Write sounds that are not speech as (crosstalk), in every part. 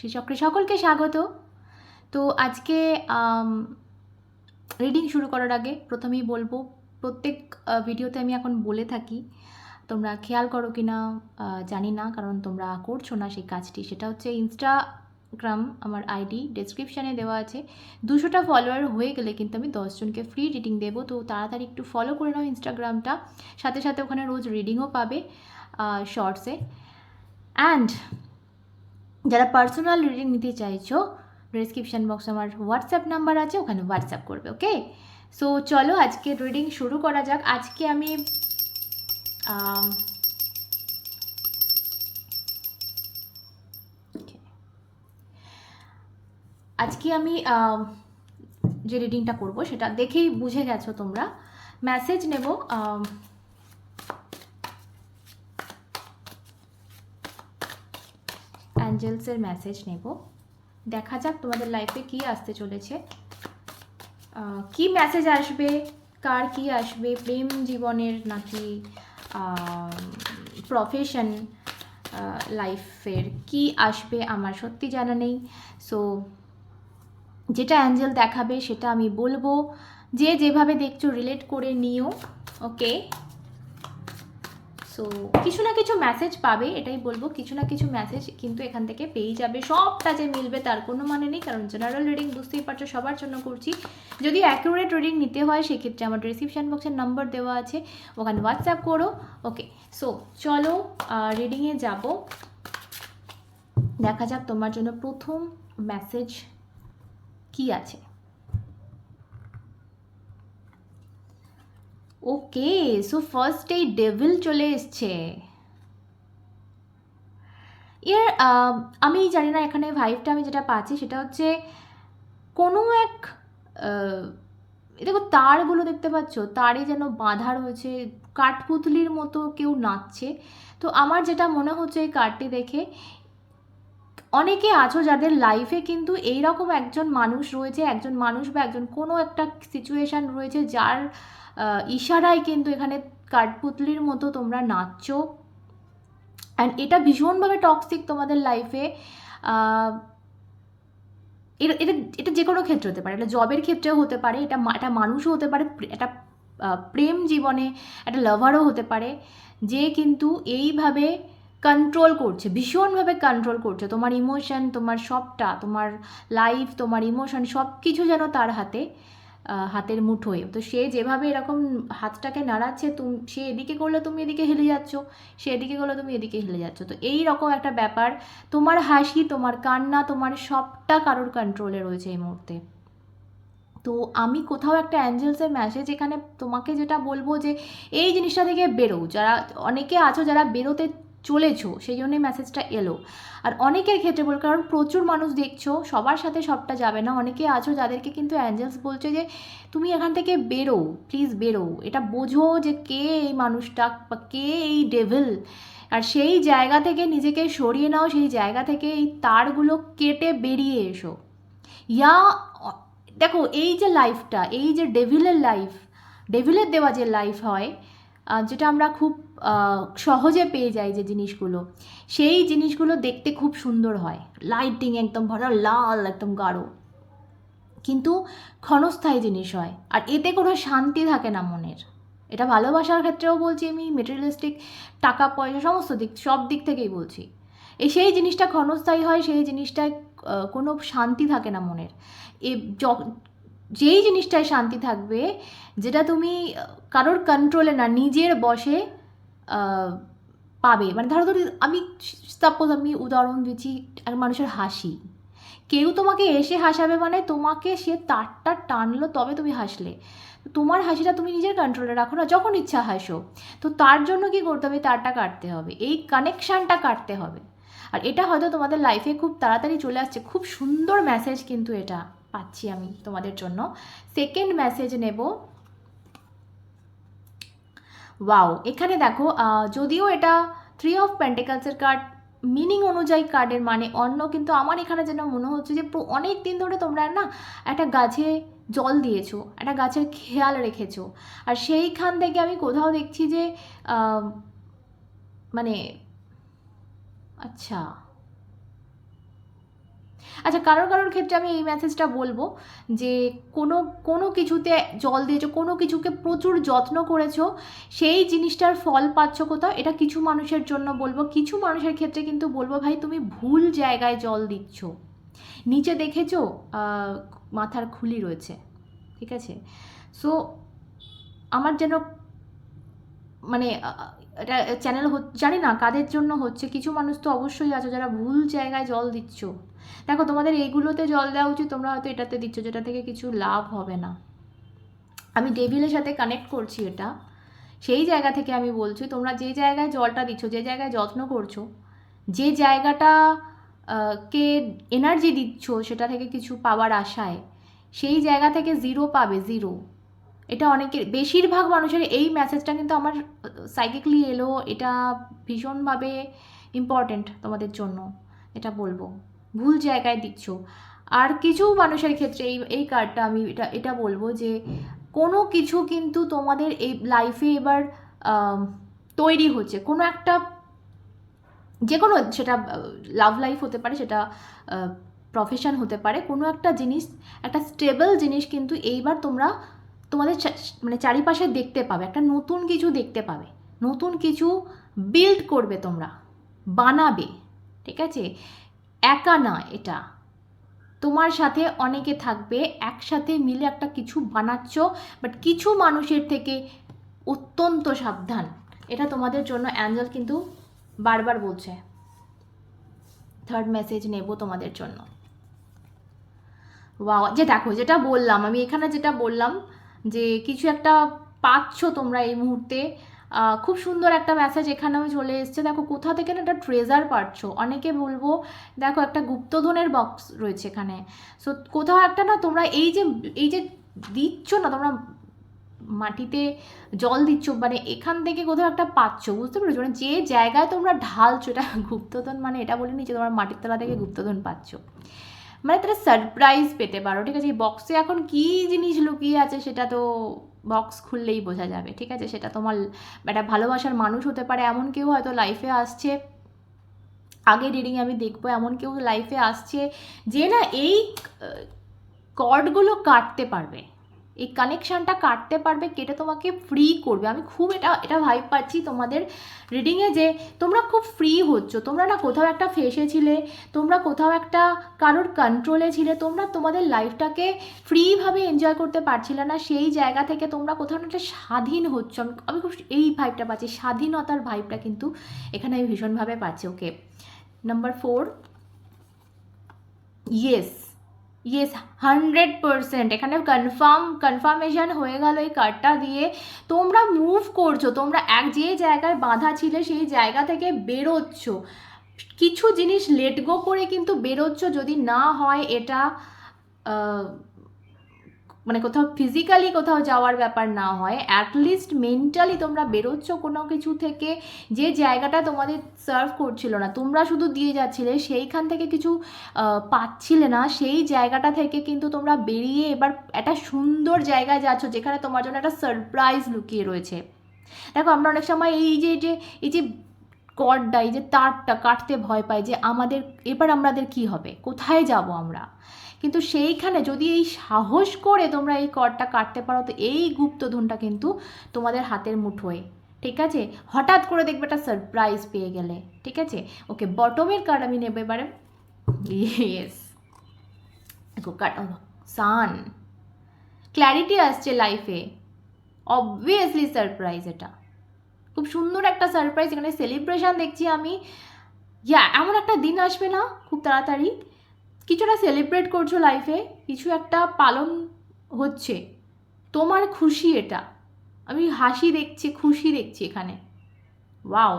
শ্রীচক্রে সকলকে স্বাগত। তো আজকে রিডিং শুরু করার আগে প্রথমেই বলব, প্রত্যেক ভিডিওতে আমি এখন বলে থাকি, তোমরা খেয়াল করো কি না জানি না, কারণ তোমরা করছ না সেই কাজটি। সেটা হচ্ছে ইনস্টাগ্রাম আমার আইডি ডেসক্রিপশানে দেওয়া আছে। দুশোটা ফলোয়ার হয়ে গেলে কিন্তু আমি দশজনকে ফ্রি রিডিং দেবো। তো তাড়াতাড়ি একটু ফলো করে নাও ইনস্টাগ্রামটা সাথে সাথে ওখানে রোজ রিডিংও পাবে শর্টসে অ্যান্ড যারা পার্সোনাল রিডিং নিতে চাইছো ডিসক্রিপশান বক্সে আমার হোয়াটসঅ্যাপ নাম্বার আছে, ওখানে হোয়াটসঅ্যাপ করবে ওকে সো চলো আজকে রিডিং শুরু করা যাক। আজকে আমি আজকে আমি যে রিডিংটা করব, সেটা দেখেই বুঝে গেছো তোমরা। মেসেজ নেব আম, অ্যাঞ্জেলসের মেসেজ নেব। দেখা যাক তোমাদের লাইফে কি আসতে চলেছে। কি মেসেজ আসবে? কার কি আসবে? প্রেম জীবনের নাকি প্রফেশন লাইফের কি আসবে আমার সত্যি জানা নেই। সো যেটা অ্যাঞ্জেল দেখাবে সেটা আমি বলব। যে যেভাবে দেখছ রিলেট করে নিও ওকে সো কিছু না কিছু মেসেজ পাবে, এটাই বলব। কিছু না কিছু মেসেজ কিন্তু এখান থেকে পেয়ে যাবে। সবটা যে মিলবে তার কোনো মানে নেই, কারণ জেনারেল রিডিং বুঝতেই পারছ, সবার জন্য করছি। যদি অ্যাকুরেট রিডিং নিতে হয়, সেক্ষেত্রে আমার ডিসক্রিপশান বক্সের নাম্বার দেওয়া আছে। ওখানে হোয়াটসঅ্যাপ করো। ওকে সো চলো রিডিংয়ে যাব। দেখা যাক তোমার জন্য প্রথম মেসেজ কি আছে। ওকে সো ফার্স্ট এই ডেভিল চলে এসছে। এর আমি জানি না এখানে ভাইভটা আমি যেটা পাচ্ছি সেটা হচ্ছে কোনো এক দেখো তারগুলো দেখতে পাচ্ছ, তারে যেন বাঁধা রয়েছে, কাঠপুতলির মতো কেউ নাচছে। তো আমার যেটা মনে হচ্ছে এই কার্ডটি দেখে, অনেকে আছো যাদের লাইফে কিন্তু এই রকম একজন মানুষ রয়েছে, একজন মানুষ বা একজন কোনো একটা সিচুয়েশান রয়েছে যার ইশারায় কিন্তু এখানে কাঠপুতলির মতো তোমরা নাচছো। অ্যান্ড এটা ভীষণভাবে টক্সিক তোমাদের লাইফে এটা এটা এটা যে কোনো ক্ষেত্রে হতে পারে, এটা জবের ক্ষেত্রেও হতে পারে, এটা এটা মানুষও হতে পারে একটা প্রেম জীবনে, একটা লাভারও হতে পারে, যে কিন্তু এইভাবে কন্ট্রোল করছে, ভীষণভাবে কন্ট্রোল করছে। তোমার ইমোশন তোমার সবটা, তোমার লাইফ তোমার ইমোশন সব কিছু যেন তার হাতে হাতের মুঠোয়। তো সে যেভাবে এরকম হাতটাকে নাড়াচ্ছে, তুমি, সে এদিকে করলে তুমি এদিকে হেলে যাচ্ছ, সে এদিকে করলে তুমি এদিকে হেলে যাচ্ছ। তো এই রকম একটা ব্যাপার, তোমার হাসি, তোমার কান্না, তোমার সবটা কারোর কন্ট্রোলে রয়েছে এই মুহূর্তে। তো আমি কোথাও একটা অ্যাঞ্জেলসের মেসেজ এখানে তোমাকে যেটা বলব যে, এই জিনিসটা থেকে বেরো। যারা, অনেকে আছো যারা বেরোতে চলেছো, সেই জন্যই মেসেজটা এলো। আর অনেকের ক্ষেত্রে বল কারণ প্রচুর মানুষ দেখছ, সবার সাথে সবটা যাবে না। অনেকে আছো যাদেরকে কিন্তু অ্যাঞ্জেলস বলছে যে, তুমি এখান থেকে বেরো প্লিজ বেরো এটা বোঝো যে কে এই মানুষটা বা কে এই ডেভিল আর সেই জায়গা থেকে নিজেকে সরিয়ে নাও, সেই জায়গা থেকে এই তারগুলো কেটে বেরিয়ে এসো। ইয়া, দেখো, এই যে লাইফটা এই যে ডেভিলের লাইফ ডেভিলের দেওয়া যে লাইফ হয় যেটা আমরা খুব সহজে পেয়ে যাই যে জিনিসগুলো। সেই জিনিসগুলো দেখতে খুব সুন্দর হয়। লাইটিং একদম ভরা, লাল, একদম গাঢ়। কিন্তু ক্ষণস্থায়ী জিনিস হয়। আর এতে কোনো শান্তি থাকে না মনের। এটা ভালোবাসার ক্ষেত্রেও বলছি আমি মেটেরিয়ালিস্টিক টাকা পয়সা সমস্ত দিক, সব দিক থেকেই বলছি। এই সেই জিনিসটা ক্ষণস্থায়ী হয়, সেই জিনিসটায় কোনো শান্তি থাকে না মনের। এ যেই জিনিসটায় শান্তি থাকবে, যেটা তুমি কারোর কন্ট্রোলে না, নিজের বসে পাবে। মানে ধরো ধরো আমি সাপোজ আমি উদাহরণ দিচ্ছি, এক মানুষের হাসি। কেউ তোমাকে এসে হাসাবে মানে তোমাকে সে তারটা টানলো, তবে তুমি হাসলে। তোমার হাসিটা তুমি নিজের কন্ট্রোলে রাখো না, যখন ইচ্ছা হাসো। তো তার জন্য কি করতে হবে? তারটা কাটতে হবে। এই কানেকশানটা কাটতে হবে। আর এটা হয়তো তোমাদের লাইফে খুব তাড়াতাড়ি চলে আসছে। খুব সুন্দর মেসেজ কিন্তু এটা। পাচ্ছি আমি তোমাদের জন্য। সেকেন্ড মেসেজ নেব। ওয়াও এখানে দেখো যদিও এটা থ্রি অফ পেন্টিকালসের কার্ড মিনিং অনুযায়ী কার্ডের মানে অন্য, কিন্তু আমার এখানে যেন মনে হচ্ছে যে অনেক দিন ধরে তোমরা না একটা গাছে জল দিয়েছ, একটা গাছের খেয়াল রেখেছো। আর সেইখান থেকে আমি কোথাও দেখছি যে মানে আচ্ছা। আচ্ছা কারোর কারোর ক্ষেত্রে আমি এই মেসেজটা বলব যে কোনো কোনো কিছুতে জল দিয়েছ, কোনো কিছুকে প্রচুর যত্ন করেছ, সেই জিনিসটার ফল পাচ্ছ কোথাও, এটা কিছু মানুষের জন্য বলব। কিছু মানুষের ক্ষেত্রে কিন্তু বলব, ভাই, তুমি ভুল জায়গায় জল দিচ্ছ। নিচে দেখেছ মাথার খুলি রয়েছে। ঠিক আছে? সো আমার যেন মানে এটা চ্যানেল জানি না, কাদের জন্য হচ্ছে, কিছু মানুষ তো অবশ্যই আছে যারা ভুল জায়গায় জল দিচ্ছ। দেখো, তোমাদের এইগুলোতে জল দেওয়া উচিত, তোমরা হয়তো এটাতে দিচ্ছ, যেটা থেকে কিছু লাভ হবে না। আমি ডেভিলের সাথে কানেক্ট করছি এটা। সেই জায়গা থেকে আমি বলছি, তোমরা যে জায়গায় জলটা দিচ্ছ, যে জায়গায় যত্ন করছ, যে জায়গাটা কে এনার্জি দিচ্ছ, সেটা থেকে কিছু পাওয়ার আশায়, সেই জায়গা থেকে জিরো পাবে জিরো এটা অনেকের, বেশিরভাগ মানুষের এই মেসেজটা কিন্তু আমার সাইকিকলি এলো, এটা ভীষণভাবে ইম্পর্ট্যান্ট তোমাদের জন্য, এটা বলব। ভুল জায়গায় দিচ্ছ। আর কিছু মানুষের ক্ষেত্রে এই এই কার্ডটা আমি এটা এটা বলব যে, কোনো কিছু কিন্তু তোমাদের এই লাইফে এবার তৈরি হচ্ছে। কোনো একটা যে কোনো সেটা লাভ লাইফ হতে পারে, সেটা প্রফেশন হতে পারে। কোনো একটা জিনিস, একটা স্টেবল জিনিস কিন্তু এইবার তোমরা তোমাদের মানে চারিপাশে দেখতে পাবে, একটা নতুন কিছু দেখতে পাবে। নতুন কিছু বিল্ড করবে তোমরা, বানাবে, ঠিক আছে? একা না এটা। তোমার সাথে অনেকে থাকবে, একসাথে মিলে একটা কিছু বানাচ্ছ বাট কিছু মানুষের থেকে অত্যন্ত সাবধান। এটা তোমাদের জন্য অ্যাঞ্জেল কিন্তু বারবার বলছে। থার্ড মেসেজ নেব তোমাদের জন্য। ওয়াও যে দেখো, যেটা বললাম, আমি এখানে যেটা বললাম যে কিছু একটা পাচ্ছ তোমরা এই মুহূর্তে। খুব সুন্দর একটা মেসেজ এখানেও চলে এসছে। দেখো, কোথা থেকে না একটা ট্রেজার পাচ্ছ? অনেকে বলব, দেখো, একটা গুপ্তধনের বক্স রয়েছে এখানে। সো কোথাও একটা না তোমরা এই যে এই যে দিচ্ছ না, তোমরা মাটিতে জল দিচ্ছ মানে এখান থেকে কোথাও একটা পাচ্ছ, বুঝতে পেরেছ? মানে যে জায়গায় তোমরা ঢালছো, এটা গুপ্তধন মানে এটা বলে নিচ্ছে, তোমরা মাটির তলা থেকে গুপ্তধন পাচ্ছ। মানে তারা সারপ্রাইজ পেতে পারো, ঠিক আছে? এই বক্সে এখন কী জিনিস লুকিয়ে আছে সেটা তো বক্স খুললেই বোঝা যাবে, ঠিক আছে? সেটা তোমার একটা ভালোবাসার মানুষ হতে পারে, এমন কেউ হয়তো লাইফে আসছে। আগে রিডিং আমি দেখব, এমন কেউ লাইফে আসছে যে না এই কর্ডগুলো কাটতে পারবে। এই কানেকশানটা কাটতে পারবে, কেটে তোমাকে ফ্রি করবে। আমি খুব এটা এটা ভাইব পাচ্ছি তোমাদের রিডিংয়ে যে তোমরা খুব ফ্রি হচ্ছ। তোমরা না কোথাও একটা ফেসে ছিলে, তোমরা কোথাও একটা কারোর কন্ট্রোলে ছিলে, তোমরা তোমাদের লাইফটাকে ফ্রিভাবে এনজয় করতে পারছিলে না। সেই জায়গা থেকে তোমরা কোথাও না একটা স্বাধীন হচ্ছ। আমি আমি খুব এই ভাইবটা পাচ্ছি, স্বাধীনতার ভাইবটা কিন্তু এখানে আমি ভীষণভাবে পাচ্ছি। Okay number four yes yes hundred percent এখানে কনফার্ম কনফার্মেশন হয়ে গেল এই কার্ডটা দিয়ে। তোমরা মুভ করছ, তোমরা এক যে জায়গায় বাঁধা ছিলে সেই জায়গা থেকে বেরোচ্ছ। কিছু জিনিস লেট গো করে কিন্তু বেরোচ্ছ যদি না হয় এটা মানে কোথাও ফিজিক্যালি কোথাও যাওয়ার ব্যাপার না হয় অ্যাটলিস্ট মেন্টালি তোমরা বেরোচ্ছ কোনো কিছু থেকে, যে জায়গাটা তোমাদের সার্ভ করছিল না, তোমরা শুধু দিয়ে যাচ্ছিলে, সেইখান থেকে কিছু পাচ্ছিলে না, সেই জায়গাটা থেকে কিন্তু তোমরা বেরিয়ে এবার একটা সুন্দর জায়গায় যাচ্ছ, যেখানে তোমার জন্য একটা সারপ্রাইজ লুকিয়ে রয়েছে। দেখো আমরা অনেক সময় এই যে যে, এই যে কর্ডটা এই যে তারটা কাটতে ভয় পাই যে আমাদের, এবার আমাদের কি হবে? কোথায় যাব আমরা? কিন্তু সেইখানে যদি এই সাহস করে তোমরা এই কর্ডটা কাটতে পারো, তো এই গুপ্তধনটা কিন্তু তোমাদের হাতের মুঠোয়। ঠিক আছে? হঠাৎ করে দেখবে একটা সারপ্রাইজ পেয়ে গেলে। ঠিক আছে? ওকে বটমের কার্ড আমি নেব এবারে। ইয়েস কার্ড সান ক্ল্যারিটি আসছে লাইফে অবভিয়াসলি সারপ্রাইজ এটা। খুব সুন্দর একটা সারপ্রাইজ এখানে সেলিব্রেশন দেখছি আমি। ইয়া এমন একটা দিন আসবে না, খুব তাড়াতাড়ি। কিছুটা সেলিব্রেট করছ লাইফে কিছু একটা পালন হচ্ছে। তোমার খুশি এটা। আমি হাসি দেখছি, খুশি দেখছি এখানে। ওয়াও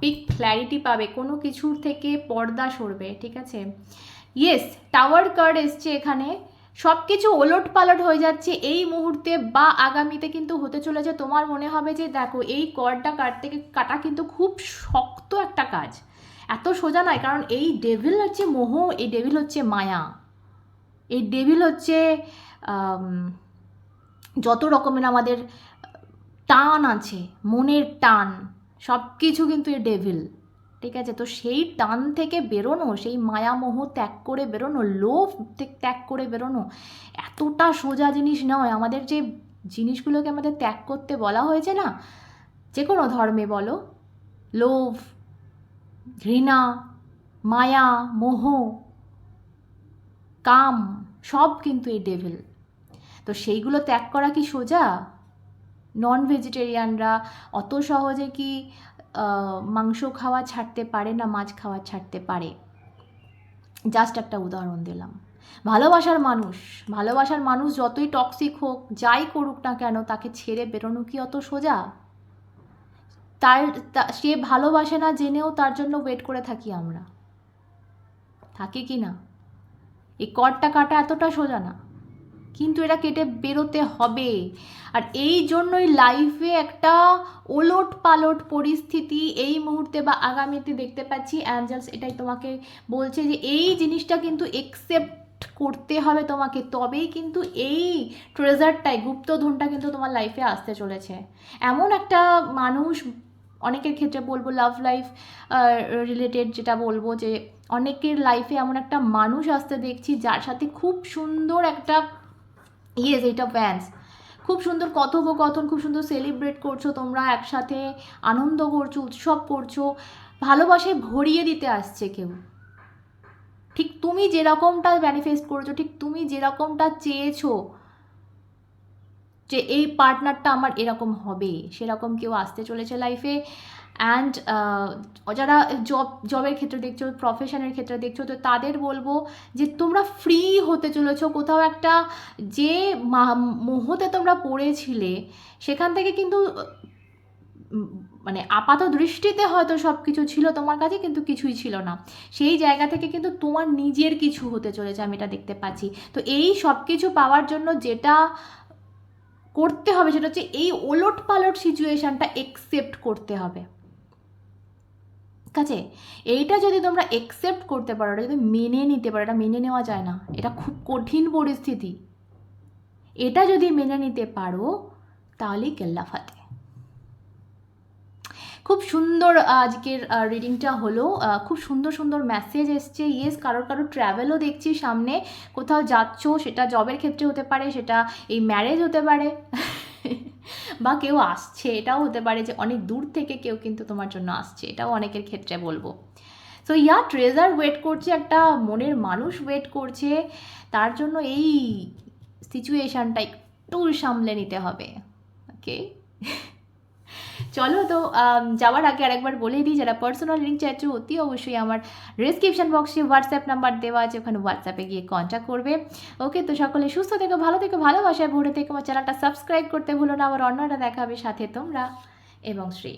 বিগ ক্ল্যারিটি পাবে, কোনো কিছুর থেকে পর্দা সরবে, ঠিক আছে? ইয়েস টাওয়ার কার্ড এসছে এখানে। সব কিছু ওলট পালট হয়ে যাচ্ছে এই মুহূর্তে বা আগামীতে কিন্তু হতে চলেছে। তোমার মনে হবে যে, দেখো, এই কর্ডটা কাটতে কাটা কিন্তু খুব শক্ত একটা কাজ। এত সোজা নয়, কারণ এই ডেভিল হচ্ছে মোহ, এই ডেভিল হচ্ছে মায়া। এই ডেভিল হচ্ছে যত রকমের আমাদের টান আছে, মনের টান সব কিছু কিন্তু এই ডেভিল ঠিক আছে? তো সেই টান থেকে বেরোনো, সেই মায়ামোহ ত্যাগ করে বেরোনো, লোভ ত্যাগ- করে বেরোনো, এতটা সোজা জিনিস নয়। আমাদের যে জিনিসগুলোকে আমাদের ত্যাগ করতে বলা হয়েছে না যে কোনো ধর্মে বলো, লোভ, ঘৃণা, মায়া, মোহ, কাম, সব কিন্তু এই ডেভিল তো সেইগুলো ত্যাগ করা কি সোজা? নন ভেজিটেরিয়ানরা অত সহজে কি মাংস খাওয়া ছাড়তে পারে না মাছ খাওয়া ছাড়তে পারে। জাস্ট একটা উদাহরণ দিলাম। ভালোবাসার মানুষ ভালোবাসার মানুষ যতই টক্সিক হোক, যাই করুক না কেন, তাকে ছেড়ে বেরোনো কি অত সোজা? তার সে ভালোবাসে না জেনেও তার জন্য ওয়েট করে থাকি আমরা। থাকি কি না? এই কর্ডটা কাটা এতটা সোজা না। কিন্তু এটা কেটে বেরোতে হবে। আর এই জন্যই লাইফে একটা ওলট পালট পরিস্থিতি এই মুহূর্তে বা আগামীতে দেখতে পাচ্ছি। অ্যাঞ্জেলস এটাই তোমাকে বলছে যে এই জিনিসটা কিন্তু একসেপ্ট করতে হবে তোমাকে। তবেই কিন্তু এই ট্রেজারটাই গুপ্তধনটা কিন্তু তোমার লাইফে আসতে চলেছে। এমন একটা মানুষ, অনেকের ক্ষেত্রে বলব লাভ লাইফ রিলেটেড যেটা বলব যে অনেকের লাইফে এমন একটা মানুষ আসতে দেখছি যার সাথে খুব সুন্দর একটা ইয়েস এটা ফ্যান্স খুব সুন্দর কথোপকথন, খুব সুন্দর সেলিব্রেট করছ তোমরা, একসাথে আনন্দ করছ, উৎসব করছ, ভালোবাসায় ভরিয়ে দিতে আসছে কেউ। ঠিক তুমি যেরকমটা ম্যানিফেস্ট করেছ, ঠিক তুমি যেরকমটা চেয়েছো যে এই পার্টনারটা আমার এরকম হবে, সেরকম কেউ আসতে চলেছে লাইফে অ্যান্ড যারা জব জবের ক্ষেত্রে দেখছ প্রফেশনের ক্ষেত্রে দেখছ, তো তাদের বলব যে তোমরা ফ্রি হতে চলেছো। কোথাও একটা যে মোহতে তোমরা পড়েছিলে, সেখান থেকে কিন্তু মানে আপাত দৃষ্টিতে হয়তো সব কিছু ছিল তোমার কাছে, কিন্তু কিছুই ছিল না। সেই জায়গা থেকে কিন্তু তোমার নিজের কিছু হতে চলেছে, আমি এটা দেখতে পাচ্ছি। তো এই সব কিছু পাওয়ার জন্য যেটা করতে হবে, সেটা হচ্ছে এই ওলট পালট সিচুয়েশানটা একসেপ্ট করতে হবে। আছে এইটা যদি তোমরা একসেপ্ট করতে পারো, এটা যদি মেনে নিতে পারো, এটা মেনে নেওয়া যায় না। এটা খুব কঠিন পরিস্থিতি। এটা যদি মেনে নিতে পারো তাহলেই কেল্লা ফাতে। খুব সুন্দর আজকের রিডিংটা হলো। খুব সুন্দর সুন্দর মেসেজ এসছে। ইয়েস কারোর কারোর ট্র্যাভেলও দেখছি সামনে। কোথাও যাচ্ছ, সেটা জবের ক্ষেত্রে হতে পারে, সেটা এই ম্যারেজ হতে পারে। (laughs) বা কেউ আসছে, এটাও হতে পারে যে অনেক দূর থেকে কেউ কিন্তু তোমার জন্য আসছে, এটাও অনেকের ক্ষেত্রে বলব। সো ইয়া ট্রেজার ওয়েট করছে, একটা মনের মানুষ ওয়েট করছে, তার জন্য এই সিচুয়েশানটা একটু সামলে নিতে হবে ওকে চলো তো যাওয়ার আগে আরেকবার বলে দিই, যারা পার্সোনাল লিঙ্ক চাইছো, অতি অবশ্যই আমার ডিসক্রিপশন বক্সে হোয়াটসঅ্যাপ নাম্বার দেওয়া আছে, ওখানে হোয়াটসঅ্যাপে গিয়ে কন্ট্যাক্ট করবে। ওকে তো সকলে সুস্থ থেকে, ভালো থেকে, ভালোবাসায় ভরে থেকে, আমার চ্যানেলটা সাবস্ক্রাইব করতে ভুলো না, আমার অন্যটা দেখাবে সাথে তোমরা এবং শ্রী।